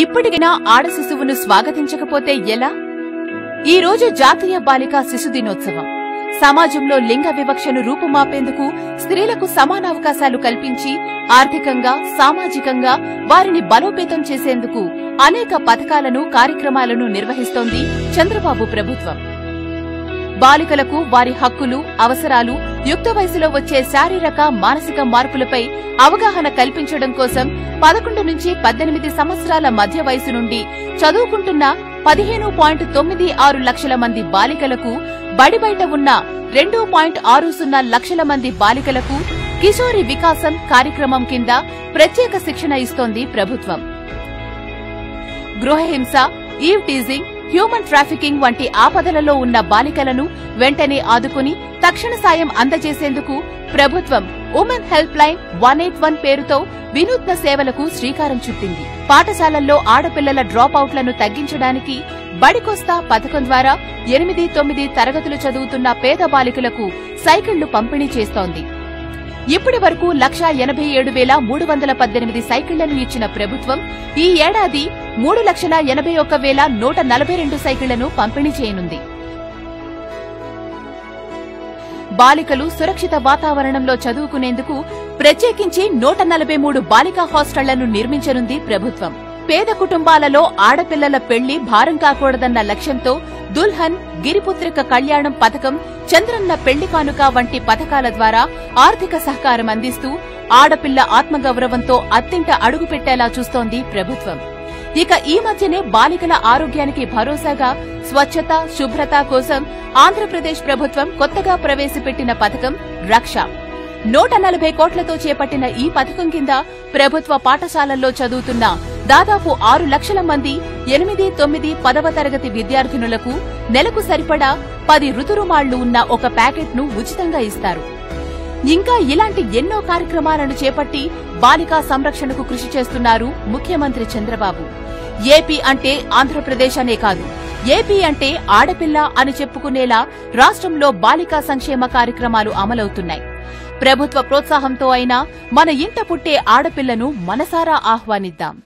ఇప్పటికైనా ఆడ శిశువును స్వాగతించకపోతే ఎలా? ఈ రోజు జాతీయ బాలికా శిశు దినోత్సవం. సమాజంలో లింగ వివక్షను రూపుమాపేందుకు స్త్రీలకు సమానావకాశాలు కల్పించి ఆర్థికంగా సామాజికంగా వారిని బలోపేతం చేసేందుకు అనేక పథకాలను కార్యక్రమాలను నిర్వహిస్తోంది చంద్రబాబు ప్రభుత్వం. బాలికలకు వారి హక్కులు అవసరాలు యుక్త వయసులో వచ్చే శారీరక మానసిక మార్పులపై అవగాహన కల్పించడం కోసం పదకొండు నుంచి పద్దెనిమిది సంవత్సరాల మధ్య వయసు నుండి చదువుకుంటున్న పదిహేను పాయింట్ తొమ్మిది ఆరు లక్షల మంది బాలికలకు బడి బయట ఉన్న రెండు పాయింట్ ఆరు సున్నా లక్షల మంది బాలికలకు కిషోరి వికాసం కార్యక్రమం కింద ప్రత్యేక శిక్షణ ఇస్తోంది ప్రభుత్వం. గృహహింస ఈవ్ టీజింగ్ హ్యూమన్ ట్రాఫికింగ్ వంటి ఆపదలలో ఉన్న బాలికలను వెంటనే ఆదుకుని తక్షణ సాయం అందజేసేందుకు ప్రభుత్వం women help line one eight one పేరుతో వినూత్న సేవలకు శ్రీకారం చుట్టింది. పాఠశాలల్లో ఆడపిల్లల డ్రాప్ అవుట్లను తగ్గించడానికి బడికొస్తా పథకం ద్వారా ఎనిమిది తొమ్మిది తరగతులు చదువుతున్న పేద బాలికలకు సైకిళ్ళు పంపిణీ చేస్తోంది. ఇప్పటి వరకు లక్షా ఎనభై ఏడు వేల మూడు వందల పద్దెనిమిది సైకిళ్ళను ఇచ్చిన ప్రభుత్వం ఈ ఏడాది మూడు లక్షల ఎనభై ఒక్క వేల నూట నలభై రెండు సైకిళ్ళను పంపిణీ చేయనుంది. బాలికలు సురక్షిత వాతావరణంలో చదువుకునేందుకు ప్రత్యేకించి నూట నలభై మూడు బాలికా హాస్టళ్ళను నిర్మించనుంది ప్రభుత్వం. పేద కుటుంబాలలో ఆడపిల్లల పెళ్ళి భారం కాకూడదన్న లక్ష్యంతో దుల్హన్ గిరిపుత్రిక కళ్యాణం పథకం చంద్రన్న పెళ్ళి కానుక వంటి పథకాల ద్వారా ఆర్థిక సహకారం అందిస్తూ ఆడపిల్ల ఆత్మగౌరవంతో అత్తింట అడుగుపెట్టేలా చూస్తోంది ప్రభుత్వం. ఇక ఈ మధ్యనే బాలికల ఆరోగ్యానికి భరోసాగా స్వచ్ఛత శుభ్రత కోసం ఆంధ్రప్రదేశ్ ప్రభుత్వం కొత్తగా ప్రవేశపెట్టిన పథకం రక్ష. నూట నలభై కోట్లతో చేపట్టిన ఈ పథకం కింద ప్రభుత్వ పాఠశాలల్లో చదువుతున్న దాదాపు ఆరు లక్షల మంది ఎనిమిది తొమ్మిది పదవ తరగతి విద్యార్థినులకు నెలకు సరిపడా పది రుతురుమాళ్ళు ఉన్న ఒక ప్యాకెట్ను ఉచితంగా ఇస్తారు. ఇంకా ఇలాంటి ఎన్నో కార్యక్రమాలను చేపట్టి బాలికా సంరక్షణకు కృషి చేస్తున్నారు ముఖ్యమంత్రి చంద్రబాబు. ఏపీ అంటే ఆంధ్రప్రదేశ్ అనే కాదు. ఏపీ అంటే ఆడపిల్ల అని చెప్పుకునేలా రాష్ట్రంలో బాలికా సంక్షేమ కార్యక్రమాలు అమలవుతున్నాయి. ప్రభుత్వ ప్రోత్సాహంతో అయినా మన ఇంట పుట్టే ఆడపిల్లను మనసారా ఆహ్వానిద్దాం.